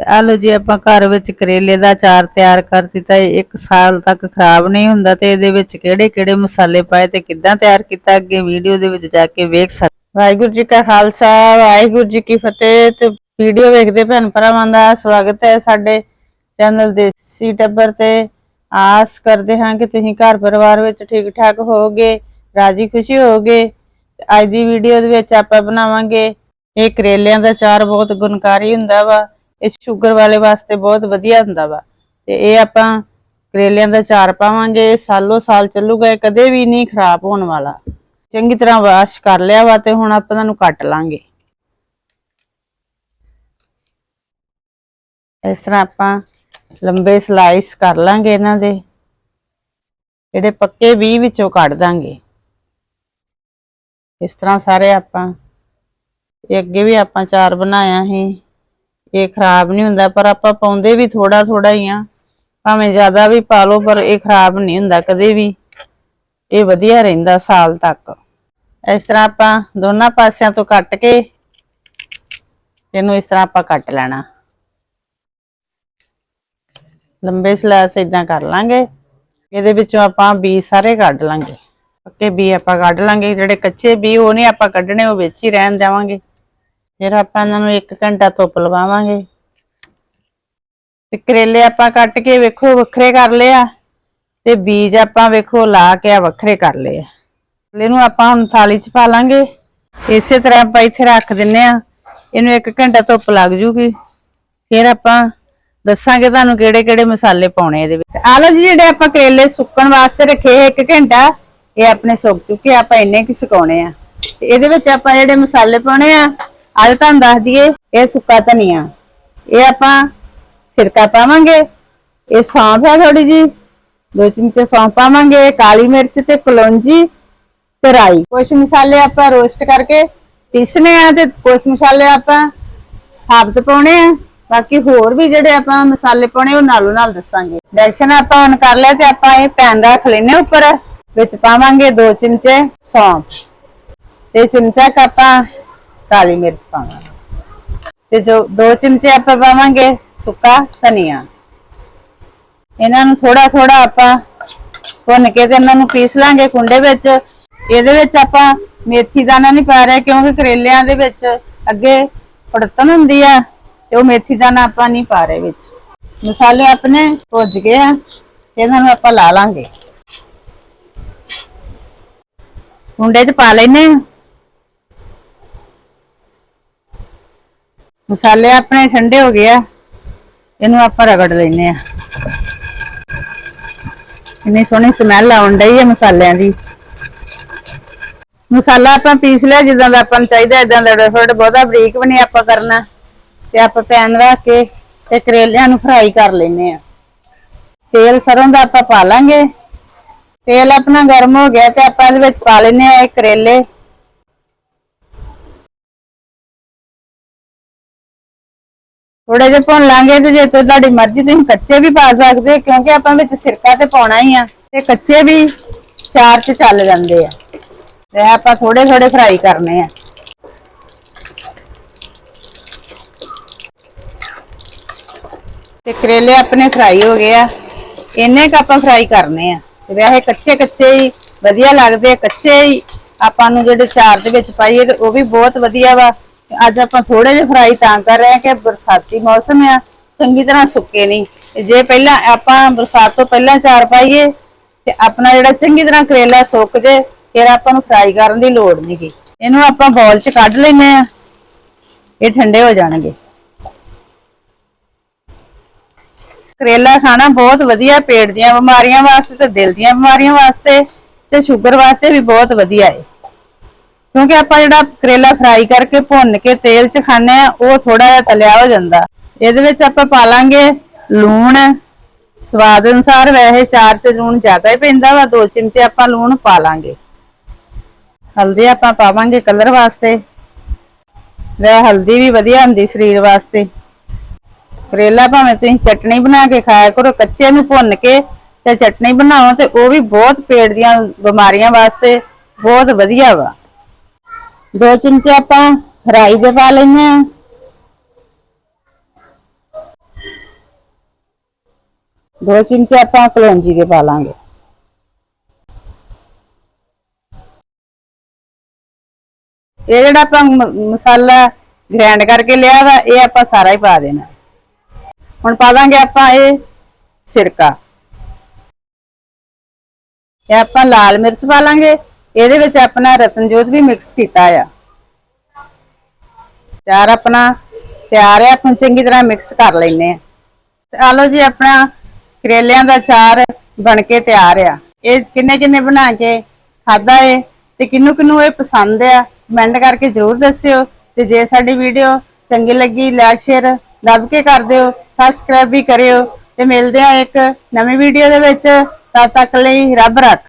ਤੇ ਆ ਲੋ ਜੀ, ਆਪਾਂ ਘਰ ਵਿੱਚ ਕਰੇਲੇ ਦਾ ਅਚਾਰ ਤਿਆਰ ਕਰ ਦਿੱਤਾ ਇਹ 1 ਸਾਲ ਤੱਕ ਖਰਾਬ ਨਹੀਂ ਹੁੰਦਾ ਤੇ ਇਹਦੇ ਵਿੱਚ ਕਿਹੜੇ ਕਿਹੜੇ ਮਸਾਲੇ ਪਾਏ ਤੇ ਕਿੱਦਾਂ ਤਿਆਰ ਕੀਤਾ, ਅੱਗੇ ਵੀਡੀਓ ਦੇ ਵਿੱਚ ਜਾ ਕੇ ਵੇਖ ਸਕਦੇ ਵਾਹਿਗੁਰੂ ਜੀ ਕਾ ਖਾਲਸਾ, ਵਾਹਿਗੁਰੂ ਜੀ ਕੀ ਫਤਿਹ ਤੇ ਵੀਡੀਓ ਵੇਖਦੇ ਭੈਣ ਭਰਾਵਾਂ ਦਾ ਸਵਾਗਤ ਹੈ ਸਾਡੇ ਚੈਨਲ ਦੇਸੀ ਟੱਬਰ ਤੇ। ਆਸ ਕਰਦੇ ਹਾਂ ਕਿ ਤੁਸੀਂ ਘਰ ਪਰਿਵਾਰ ਵਿੱਚ ਠੀਕ ਠਾਕ ਹੋਵੋਗੇ, ਰਾਜੀ ਖੁਸ਼ੀ ਹੋਵੋਗੇ। ਤੇ ਅੱਜ ਦੀ ਵੀਡੀਓ ਦੇ ਵਿੱਚ ਆਪਾਂ ਬਣਾਵਾਂਗੇ, ਇਹ ਕਰੇਲਿਆਂ ਦਾ ਚਾਰ ਬਹੁਤ ਗੁਣਕਾਰੀ ਹੁੰਦਾ ਵਾ। ਇਹ ਸ਼ੂਗਰ ਵਾਲੇ ਵਾਸਤੇ ਬਹੁਤ ਵਧੀਆ ਹੁੰਦਾ ਵਾ। ਤੇ ਇਹ ਆਪਾਂ ਕਰੇਲਿਆਂ ਦਾ ਚਾਰ ਪਾਵਾਂਗੇ ਇਹ ਸਾਲੋ ਸਾਲ ਚੱਲੂਗਾ, ਇਹ ਕਦੇ ਵੀ ਨਹੀਂ ਖਰਾਬ ਹੋਣ ਵਾਲਾ। ਚੰਗੀ ਤਰ੍ਹਾਂ ਵਾਸ਼ ਕਰ ਲਿਆ ਵਾ ਤੇ ਹੁਣ ਆਪਾਂ ਇਹਨਾਂ ਨੂੰ ਕੱਟ ਲਾਂਗੇ। ਇਸ ਤਰ੍ਹਾਂ ਆਪਾਂ ਲੰਬੇ ਸਲਾਈਸ ਕਰ ਲਾਂਗੇ ਇਹਨਾਂ ਦੇ। ਜਿਹੜੇ ਪੱਕੇ ਵੀ ਵਿੱਚੋਂ ਕੱਢ ਦਾਂਗੇ। ਇਸ ਤਰ੍ਹਾਂ ਸਾਰੇ ਆਪਾਂ, ਇਹ ਅੱਗੇ ਵੀ ਆਪਾਂ ਚਾਰ ਬਣਾਇਆ ਸੀ। ਇਹ ਖਰਾਬ ਨਹੀਂ ਹੁੰਦਾ, ਪਰ ਆਪਾਂ ਪਾਉਂਦੇ ਵੀ ਥੋੜਾ ਥੋੜਾ ਹੀ ਆ। ਭਾਵੇਂ ਜ਼ਿਆਦਾ ਵੀ ਪਾ ਲਓ, ਪਰ ਇਹ ਖਰਾਬ ਨਹੀਂ ਹੁੰਦਾ ਕਦੇ ਵੀ। ਇਹ ਵਧੀਆ ਰਹਿੰਦਾ ਸਾਲ ਤੱਕ। ਇਸ ਤਰ੍ਹਾਂ ਆਪਾਂ ਦੋਨਾਂ ਪਾਸਿਆਂ ਤੋਂ ਕੱਟ ਕੇ ਇਹਨੂੰ ਇਸ ਤਰ੍ਹਾਂ ਆਪਾਂ ਕੱਟ ਲੈਣਾ। ਲੰਬੇ ਸਲਾਈਸ ਇਦਾਂ ਕਰ ਲਾਂਗੇ। ਇਹਦੇ ਵਿੱਚੋਂ ਆਪਾਂ ਬੀ ਸਾਰੇ ਕੱਢ ਲਾਂਗੇ। ਪੱਕੇ ਬੀ ਆਪਾਂ ਕੱਢ ਲਾਂਗੇ। ਜਿਹੜੇ ਕੱਚੇ ਬੀ ਉਹ ਨਹੀਂ ਆਪਾਂ ਕੱਢਣੇ, ਉਹ ਵਿੱਚ ਹੀ ਰਹਿਣ ਦੇਵਾਂਗੇ। ਫਿਰ ਆਪਾਂ ਇਹਨਾਂ ਨੂੰ 1 ਘੰਟਾ ਧੁੱਪ ਲਵਾਵਾਂਗੇ। ਤੇ ਕਰੇਲੇ ਆਪਾਂ ਕੱਟ ਕੇ ਵੇਖੋ ਵੱਖਰੇ ਕਰ ਲਿਆ ਤੇ ਬੀਜ ਆਪਾਂ ਵੇਖੋ ਲਾ ਕੇ ਆ ਵੱਖਰੇ ਕਰ ਲਏ ਆ। ਇਹਨੂੰ ਆਪਾਂ ਹੁਣ ਥਾਲੀ 'ਚ ਪਾ ਲਾਂਗੇ। ਇਸੇ ਤਰ੍ਹਾਂ ਆਪਾਂ ਇੱਥੇ ਰੱਖ ਦਿੰਨੇ ਆ, ਇਹਨੂੰ 1 ਘੰਟਾ ਧੁੱਪ ਲੱਗ ਜੂਗੀ। ਫਿਰ ਆਪਾਂ ਦੱਸਾਂਗੇ ਤੁਹਾਨੂੰ ਕਿਹੜੇ ਕਿਹੜੇ ਮਸਾਲੇ ਪਾਉਣੇ ਇਹਦੇ ਵਿੱਚ। ਆ ਲਓ ਜੀ, ਜਿਹੜੇ ਆਪਾਂ ਕਰੇਲੇ ਸੁੱਕਣ ਵਾਸਤੇ ਰੱਖੇ 1 ਘੰਟਾ, ਇਹ ਆਪਣੇ ਸੁੱਕ ਚੁੱਕੇ ਆਪਾਂ ਇੰਨੇ ਕੀ ਸੁਕਾਉਣੇ ਆ। ਤੇ ਇਹਦੇ ਵਿੱਚ ਆਪਾਂ ਜਿਹੜੇ ਮਸਾਲੇ ਪਾਉਣੇ ਆ ਅੱਜ ਤੁਹਾਨੂੰ ਦੱਸ ਦਈਏ, ਇਹ ਸੁੱਕਾ ਧਨੀਆ। ਇਹ ਆਪਾਂ ਸਿਰਕਾ ਪਾਵਾਂਗੇ। ਇਹ ਸੌਂਫ ਹੈ ਥੋੜੀ ਜੀ ਦੋ ਚਮਚੇ ਸੌਂਫ ਪਾਵਾਂਗੇ, ਕਾਲੀ ਮਿਰਚ ਤੇ ਕਲੌਂਜੀ ਤੇ ਰਾਈ। ਕੁਝ ਮਸਾਲੇ ਆਪਾਂ ਰੋਸਟ ਕਰਕੇ ਪੀਸਨੇ ਆ ਤੇ ਕੁਝ ਮਸਾਲੇ ਆਪਾਂ ਸਾਬਤ ਪਾਉਣੇ ਆ। ਬਾਕੀ ਹੋਰ ਵੀ ਜਿਹੜੇ ਆਪਾਂ ਮਸਾਲੇ ਪਾਉਣੇ, ਉਹ ਨਾਲੋਂ ਨਾਲ ਦੱਸਾਂਗੇ। ਡੈਕਸ਼ਨ ਆਪਾਂ ਹੁਣ ਕਰ ਲਿਆ ਤੇ ਆਪਾਂ ਇਹ ਪੈਨ ਰੱਖ ਲੈਨੇ ਉੱਪਰ। ਵਿੱਚ ਪਾਵਾਂਗੇ 2 ਚਮਚੇ ਸੌਂਫ। ਤੇ ਚਮਚਾ ਆਪਾਂ ਕਾਲੀ ਮਿਰਚ ਪਾਵਾਂਗੇ। ਤੇ ਜੋ 2 ਚਮਚੇ ਆਪਾਂ ਪਾਵਾਂਗੇ ਸੁੱਕਾ ਧਨੀਆ। ਇਹਨਾਂ ਨੂੰ ਥੋੜਾ ਥੋੜਾ ਆਪਾਂ ਭੁੰਨ ਕੇ ਤੇ ਇਹਨਾਂ ਨੂੰ ਪੀਸ ਲਾਂਗੇ ਕੁੰਡੇ ਵਿੱਚ। ਇਹਦੇ ਵਿੱਚ ਆਪਾਂ ਮੇਥੀ ਦਾਣਾ ਨਹੀਂ ਪਾ ਰਹੇ ਕਿਉਂਕਿ ਕਰੇਲਿਆਂ ਦੇ ਵਿੱਚ ਅੱਗੇ ਪੜਤਨ ਹੁੰਦੀ ਆ ਤੇ ਉਹ ਮੇਥੀ ਦਾਣਾ ਆਪਾਂ ਨਹੀਂ ਪਾ ਰਹੇ ਵਿੱਚ। ਮਸਾਲੇ ਆਪਣੇ ਭੁੱਜ ਗਏ ਆ ਇਹਨਾਂ ਨੂੰ ਆਪਾਂ ਲਾ ਲਾਂਗੇ। ਕੁੰਡੇ 'ਚ ਪਾ ਲੈਨੇ ਆ। ਮਸਾਲੇ ਆਪਣੇ ਠੰਡੇ ਹੋ ਗਏ ਆ। ਇਹਨੂੰ ਆਪਾਂ ਰਗੜ ਲੈਨੇ ਆ। ਇੰਨੀ ਸੋਹਣੀ ਸਮੈਲ ਆਉਣ ਡਈ ਹੈ ਮਸਾਲਿਆਂ ਦੀ। ਮਸਾਲਾ ਆਪਾਂ ਪੀਸ ਲਿਆ, ਜਿੱਦਾਂ ਦਾ ਆਪਾਂ ਨੂੰ ਚਾਹੀਦਾ ਇਦਾਂ ਦਾ ਥੋੜਾ ਬਹੁਤਾ ਬਰੀਕ ਵੀ ਨਹੀਂ ਆਪਾਂ ਕਰਨਾ। ਤੇ ਆਪਾਂ ਪੈਨ ਰੱਖ ਕੇ ਤੇ ਕਰੇਲਿਆਂ ਨੂੰ ਫਰਾਈ ਕਰ ਲੈਨੇ ਆ। ਤੇਲ ਸਰੋਂ ਦਾ ਆਪਾਂ ਪਾ ਲਾਂਗੇ। ਤੇਲ ਆਪਣਾ ਗਰਮ ਹੋ ਗਿਆ ਤੇ ਆਪਾਂ ਇਹਦੇ ਵਿੱਚ ਪਾ ਲੈਨੇ ਆ ਇਹ ਕਰੇਲੇ। ਥੋੜੇ ਜਿਹਾ ਭੁੰਨ ਲਾਂਗੇ ਤੇ ਜੇ ਤੁਹਾਡੀ ਮਰਜ਼ੀ ਤੁਸੀਂ ਕੱਚੇ ਵੀ ਪਾ ਸਕਦੇ ਹੋ ਕਿਉਂਕਿ ਆਪਾਂ ਵਿੱਚ ਸਿਰਕਾ ਤੇ ਪਾਉਣਾ ਹੀ ਆ। ਤੇ ਕੱਚੇ ਵੀ ਚਾਰ ਚ ਚੱਲ ਜਾਂਦੇ ਆ। ਤੇ ਆਪਾਂ ਥੋੜੇ ਥੋੜੇ ਫਰਾਈ ਕਰਨੇ ਆ। ਤੇ ਕਰੇਲੇ ਆਪਣੇ ਫਰਾਈ ਹੋ ਗਏ ਆ। ਇੰਨੇ ਕ ਆਪਾਂ ਫਰਾਈ ਕਰਨੇ ਆ। ਤੇ ਵੈਸੇ ਕੱਚੇ ਕੱਚੇ ਹੀ ਵਧੀਆ ਲੱਗਦੇ ਆ। ਕੱਚੇ ਹੀ ਆਪਾਂ ਨੂੰ ਜਿਹੜੇ ਚਾਰ ਦੇ ਵਿੱਚ ਪਾਈਏ ਤੇ ਉਹ ਵੀ ਬਹੁਤ ਵਧੀਆ ਵਾ। ਅੱਜ ਆਪਾਂ ਥੋੜੇ ਜਿਹਾ ਫਰਾਈ ਤਾਂ ਕਰ ਰਹੇ ਹਾਂ ਕਿ ਬਰਸਾਤੀ ਮੌਸਮ ਆ, ਚੰਗੀ ਤਰ੍ਹਾਂ ਸੁੱਕੇ ਨਹੀਂ। ਜੇ ਪਹਿਲਾਂ ਆਪਾਂ ਬਰਸਾਤ ਤੋਂ ਪਹਿਲਾਂ ਚਾਰ ਪਾਈਏ, ਤੇ ਆਪਣਾ ਜਿਹੜਾ ਚੰਗੀ ਤਰ੍ਹਾਂ ਕਰੇਲਾ ਸੁੱਕ ਜੇ, ਫਿਰ ਆਪਾਂ ਨੂੰ ਫਰਾਈ ਕਰਨ ਦੀ ਲੋੜ ਨਹੀਂਗੀ ਇਹਨੂੰ ਆਪਾਂ ਬੌਲ 'ਚ ਕੱਢ ਲੈਨੇ ਆ ਇਹ ਠੰਡੇ ਹੋ ਜਾਣਗੇ। ਕਰੇਲਾ ਖਾਣਾ ਬਹੁਤ ਵਧੀਆ, ਪੇਟ ਦੀਆਂ ਬਿਮਾਰੀਆਂ ਵਾਸਤੇ ਤੇ ਦਿਲ ਦੀਆਂ ਬਿਮਾਰੀਆਂ ਵਾਸਤੇ ਤੇ ਸ਼ੂਗਰ ਵਾਸਤੇ ਵੀ ਬਹੁਤ ਵਧੀਆ ਹੈ ਕਿਉਂਕਿ ਆਪਾਂ ਜਿਹੜਾ ਕਰੇਲਾ ਫਰਾਈ ਕਰਕੇ ਭੁੰਨ ਕੇ ਤੇਲ 'ਚ ਖਾਂਦੇ ਆ, ਉਹ ਥੋੜਾ ਜਿਹਾ ਤਲਿਆ ਹੋ ਜਾਂਦਾ। ਇਹਦੇ ਵਿੱਚ ਆਪਾਂ ਪਾ ਲਾਂਗੇ ਲੂਣ। ਸਵਾਦ ਅਨੁਸਾਰ ਵੈਸੇ ਚਾਰ ਤੇ ਲੂਣ ਜ਼ਿਆਦਾ ਹੀ ਪੈਂਦਾ ਵਾ, ਦੋ ਚਮਚੇ ਆਪਾਂ ਲੂਣ ਪਾ ਲਾਂਗੇ। ਹਲਦੀ ਆਪਾਂ ਪਾਵਾਂਗੇ ਕਲਰ ਵਾਸਤੇ। ਵੈ ਹਲਦੀ ਵੀ ਵਧੀਆ ਹੁੰਦੀ ਸਰੀਰ ਵਾਸਤੇ। ਕਰੇਲਾ ਭਾਵੇਂ ਤੁਸੀਂ ਚਟਣੀ ਬਣਾ ਕੇ ਖਾਇਆ ਕਰੋ, ਕੱਚੇ ਨੂੰ ਭੁੰਨ ਕੇ ਤੇ ਚਟਣੀ ਬਣਾਓ ਤੇ ਉਹ ਵੀ ਬਹੁਤ ਪੇਟ ਦੀਆਂ ਬਿਮਾਰੀਆਂ ਵਾਸਤੇ ਬਹੁਤ ਵਧੀਆ ਵਾ। ਦੋ ਚਮਚੇ ਆਪਾਂ ਰਾਈ ਦੇ ਪਾ ਲੈਨੇ ਆ ਦੋ ਚਮਚੇ ਆਪਾਂ ਕਲੌਂਜੀ ਦੇ ਪਾ ਲਾਂਗੇ। ਇਹ ਜਿਹੜਾ ਆਪਾਂ ਮਸਾਲਾ ਗ੍ਰਾਈਂਡ ਕਰਕੇ ਲਿਆ ਵਾ, ਇਹ ਆਪਾਂ ਸਾਰਾ ਹੀ ਪਾ ਦੇਣਾ। ਹੁਣ ਪਾ ਦਾਂਗੇ ਆਪਾਂ ਇਹ ਸਿਰਕਾ ਇਹ ਆਪਾਂ ਲਾਲ ਮਿਰਚ ਪਾ ਲਾਂਗੇ। ਇਹਦੇ ਵਿੱਚ ਆਪਣਾ ਰਤਨਜੋਤ ਵੀ ਮਿਕਸ ਕੀਤਾ ਆ। ਚਾਰ ਆਪਣਾ ਤਿਆਰ ਆ, ਆਪਾਂ ਚੰਗੀ ਤਰ੍ਹਾਂ ਮਿਕਸ ਕਰ ਲੈਨੇ ਆ। ਆ ਲਓ ਜੀ ਆਪਣਾ ਕਰੇਲਿਆਂ ਦਾ ਚਾਰ ਬਣ ਕੇ ਤਿਆਰ ਆ। ਇਹ ਕਿੰਨੇ ਕਿੰਨੇ ਬਣਾ ਕੇ ਖਾਦਾ ਏ ਤੇ ਕਿੰਨੂੰ ਕਿੰਨੂੰ ਇਹ ਪਸੰਦ ਆ ਕਮੈਂਟ ਕਰਕੇ ਜਰੂਰ ਦੱਸਿਓ। ਤੇ ਜੇ ਸਾਡੀ ਵੀਡੀਓ ਚੰਗੀ ਲੱਗੀ ਲਾਈਕ ਸ਼ੇਅਰ ਦੱਬ ਕੇ ਕਰ ਦਿਓ ਸਬਸਕ੍ਰਾਈਬ ਵੀ ਕਰਿਓ। ਤੇ ਮਿਲਦੇ ਆ ਇੱਕ ਨਵੀਂ ਵੀਡੀਓ ਦੇ ਵਿੱਚ, ਤਦ ਤੱਕ ਲਈ ਰੱਬ ਰੱਖ।